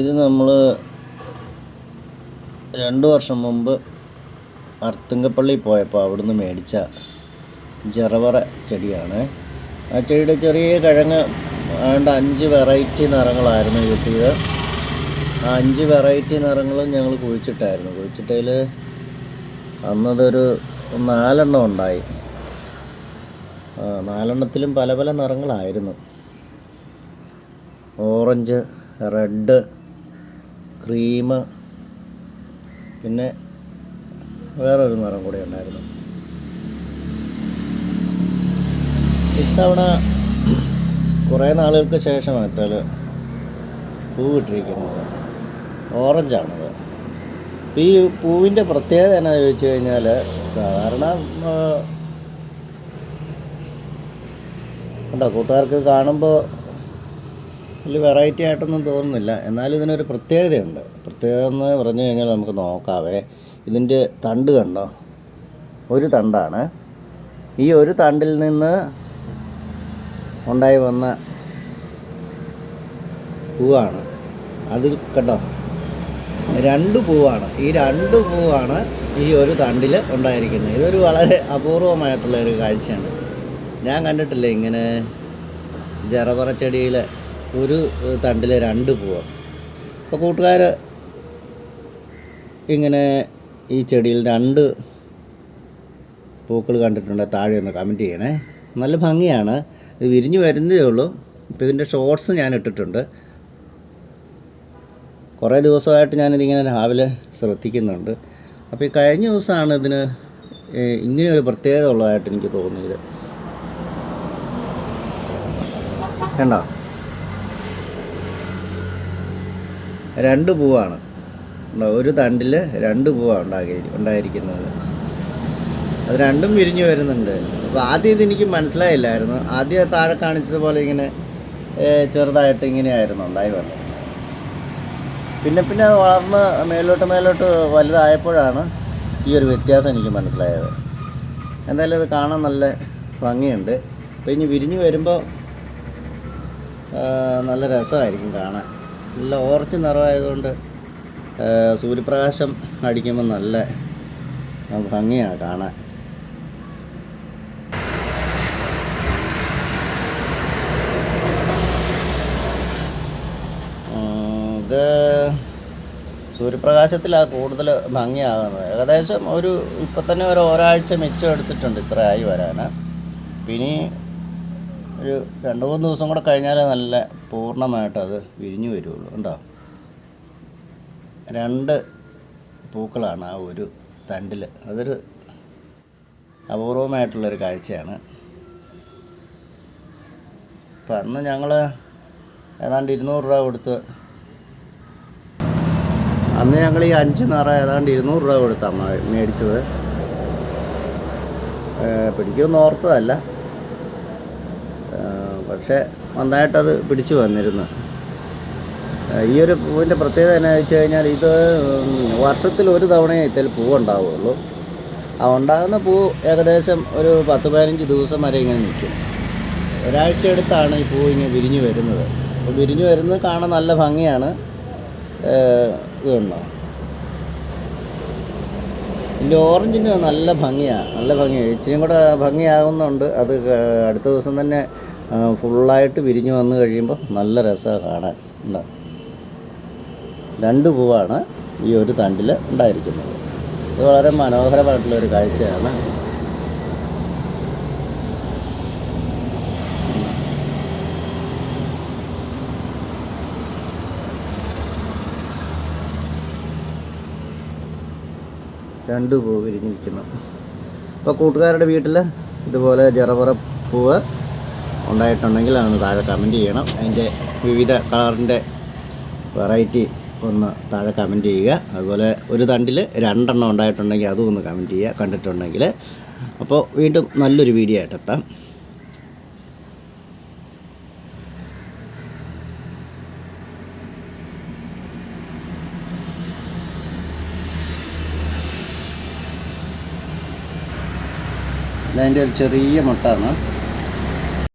ഇത് നമ്മൾ രണ്ട് വർഷം മുമ്പ് അർത്തുങ്കപ്പള്ളി പോയപ്പോൾ അവിടുന്ന് മേടിച്ച ജറവറ ചെടിയാണ്. ആ ചെടിയുടെ ചെറിയ കിഴങ്ങ് ആണ്ട് അഞ്ച് വെറൈറ്റി നിറങ്ങളായിരുന്നു കിട്ടിയത്. ആ അഞ്ച് വെറൈറ്റി നിറങ്ങളും ഞങ്ങൾ കുഴിച്ചിട്ടായിരുന്നു. കുഴിച്ചിട്ടതിൽ അന്നതൊരു നാലെണ്ണം ഉണ്ടായി. നാലെണ്ണത്തിലും പല പല നിറങ്ങളായിരുന്നു. ഓറഞ്ച് റെഡ് ക്രീം പിന്നെ വേറൊരു നിറം കൂടി ഉണ്ടായിരുന്നു. ഇത്തവണ കുറേ നാളുകൾക്ക് ശേഷമാണ് പൂ പൂവിട്ടിരിക്കുന്നത് ഓറഞ്ചാണത്. അപ്പോൾ ഈ പൂവിന്റെ പ്രത്യേകത എന്നാ ചോദിച്ചു കഴിഞ്ഞാൽ സാധാരണ ഉണ്ടോ കൂട്ടുകാർക്ക് കാണുമ്പോൾ വലിയ വെറൈറ്റി ആയിട്ടൊന്നും തോന്നുന്നില്ല. എന്നാലും ഇതിനൊരു പ്രത്യേകതയുണ്ട്. പ്രത്യേകത എന്ന് പറഞ്ഞു കഴിഞ്ഞാൽ നമുക്ക് നോക്കാവേ. ഇതിന്റെ തണ്ട് കണ്ടോ? ഒരു തണ്ടാണ്. ഈ ഒരു തണ്ടിൽ നിന്ന് ഉണ്ടായി വന്ന പൂവാണ്. അത് കണ്ടോ? രണ്ട് പൂവാണ്. ഈ രണ്ട് പൂവാണ് ഈ ഒരു തണ്ടിൽ ഉണ്ടായിരിക്കുന്നത്. ഇതൊരു വളരെ അപൂർവമായിട്ടുള്ള ഒരു കാഴ്ചയാണ്. ഞാൻ കണ്ടിട്ടില്ല ഇങ്ങനെ ജറപറ ചെടിയിൽ ഒരു തണ്ടിൽ രണ്ട് പൂവ്. അപ്പോൾ കൂട്ടുകാർ ഇങ്ങനെ ഈ ചെടിയിൽ രണ്ട് പൂക്കൾ കണ്ടിട്ടുണ്ട് താഴെ ഒന്ന് കമന്റ് ചെയ്യണേ. നല്ല ഭംഗിയാണ്. ഇത് വിരിഞ്ഞു വരുന്നതേ ഉള്ളൂ. ഇപ്പോൾ ഇതിന്റെ ഷോർട്സ് ഞാൻ ഇട്ടിട്ടുണ്ട്. കുറേ ദിവസമായിട്ട് ഞാനിതിങ്ങനെ രാവിലെ ശ്രദ്ധിക്കുന്നുണ്ട്. അപ്പോൾ ഈ കഴിഞ്ഞ ദിവസമാണ് ഇതിന് ഇങ്ങനെ ഒരു പ്രത്യേകത ഉള്ളതായിട്ട് എനിക്ക് തോന്നിയത്. കണ്ടോ? രണ്ട് പൂവാണ്. ഒരു തണ്ടിൽ രണ്ട് പൂവാണ് ഉണ്ടാക്കി ഉണ്ടായിരിക്കുന്നത്. അത് രണ്ടും വിരിഞ്ഞു വരുന്നുണ്ട്. അപ്പോൾ ആദ്യം ഇതെനിക്ക് മനസ്സിലായില്ലായിരുന്നു. ആദ്യം താഴെ കാണിച്ചതുപോലെ ഇങ്ങനെ ചെറുതായിട്ട് ഇങ്ങനെയായിരുന്നു ഉണ്ടായി വന്നത്. പിന്നെ പിന്നെ വളർന്ന് മേലോട്ട് മേലോട്ട് വലുതായപ്പോഴാണ് ഈ ഒരു വ്യത്യാസം എനിക്ക് മനസ്സിലായത്. എന്തായാലും ഇത് കാണാൻ നല്ല ഭംഗിയുണ്ട്. അപ്പോൾ ഇനി വിരിഞ്ഞ് വരുമ്പോൾ നല്ല രസമായിരിക്കും കാണാൻ. നല്ല ഓറഞ്ച് നിറമായതുകൊണ്ട് സൂര്യപ്രകാശം അടിക്കുമ്പോൾ നല്ല ഭംഗിയാണ് കാണാൻ. ഇത് സൂര്യപ്രകാശത്തിലാണ് കൂടുതൽ ഭംഗിയാകുന്നത്. ഏകദേശം ഒരു ഇപ്പം തന്നെ ഒരു ഒരാഴ്ച മിച്ചം എടുത്തിട്ടുണ്ട് ഇത്ര ആയി വരാൻ പിന്നെ ഒരു രണ്ട് മൂന്ന് ദിവസം കൂടെ കഴിഞ്ഞാലേ നല്ല പൂർണമായിട്ട് അത് വിരിഞ്ഞു വരുള്ളൂ. ഉണ്ടോ രണ്ട് പൂക്കളാണ് ആ ഒരു തണ്ടിൽ അതൊരു അപൂർവമായിട്ടുള്ളൊരു കാഴ്ചയാണ്. അപ്പം അന്ന് ഞങ്ങൾ ഏതാണ്ട് ഇരുന്നൂറ് രൂപ കൊടുത്ത് അന്ന് ഞങ്ങൾ ഈ അഞ്ച് നിറ ഏതാണ്ട് ഇരുന്നൂറ് രൂപ കൊടുത്താണ് മേടിച്ചത്. പിടിക്കുമെന്ന് ഓർത്തതല്ല. പക്ഷേ നന്നായിട്ടത് പിടിച്ചു വന്നിരുന്നു. ഈ ഒരു പൂവിന്റെ പ്രത്യേകത എന്നാ വെച്ച് കഴിഞ്ഞാൽ ഇത് വർഷത്തിൽ ഒരു തവണയേ ഇതിൽ പൂവുണ്ടാവുകയുള്ളൂ ആ ഉണ്ടാകുന്ന പൂ ഏകദേശം ഒരു പത്ത് പതിനഞ്ച് ദിവസം വരെ ഇങ്ങനെ നിൽക്കും. ഒരാഴ്ച എടുത്താണ് ഈ പൂ ഇങ്ങനെ വിരിഞ്ഞു വരുന്നത്. അപ്പോൾ വിരിഞ്ഞു വരുന്നത് കാണാൻ നല്ല ഭംഗിയാണ്. ഇതുണ്ടോ? ഇതിന്റെ ഓറഞ്ചിന് നല്ല ഭംഗിയാണ് നല്ല ഭംഗിയാണ് ഇച്ചിരിയും കൂടെ ഭംഗിയാകുന്നുണ്ട് അത് അടുത്ത ദിവസം തന്നെ ഫുള്ളായിട്ട് വിരിഞ്ഞു വന്നു കഴിയുമ്പോൾ നല്ല രസമാണ് കാണാൻ. ഉണ്ടോ? രണ്ട് പൂവാണ് ഈ ഒരു തണ്ടിൽ ഉണ്ടായിരിക്കുന്നത്. ഇത് വളരെ മനോഹരമായിട്ടുള്ള ഒരു കാഴ്ചയാണ്. രണ്ട് പൂ വിരിഞ്ഞിരിക്കുന്നു. ഇപ്പോൾ കൂട്ടുകാരുടെ വീട്ടിൽ ഇതുപോലെ ജറവറ പൂവ് ഉണ്ടായിട്ടുണ്ടെങ്കിൽ അതൊന്ന് താഴെ കമന്റ് ചെയ്യണം. അതിന്റെ വിവിധ കളറിന്റെ വെറൈറ്റി ഒന്ന് താഴെ കമന്റ് ചെയ്യുക. അതുപോലെ ഒരു തണ്ടിൽ രണ്ടെണ്ണം ഉണ്ടായിട്ടുണ്ടെങ്കിൽ അതും ഒന്ന് കമന്റ് ചെയ്യുക കണ്ടിട്ടുണ്ടെങ്കിൽ. അപ്പോൾ വീണ്ടും നല്ലൊരു വീഡിയോ ആയിട്ടെത്താം അതിന്റെ ഒരു ചെറിയ മുട്ടാണ്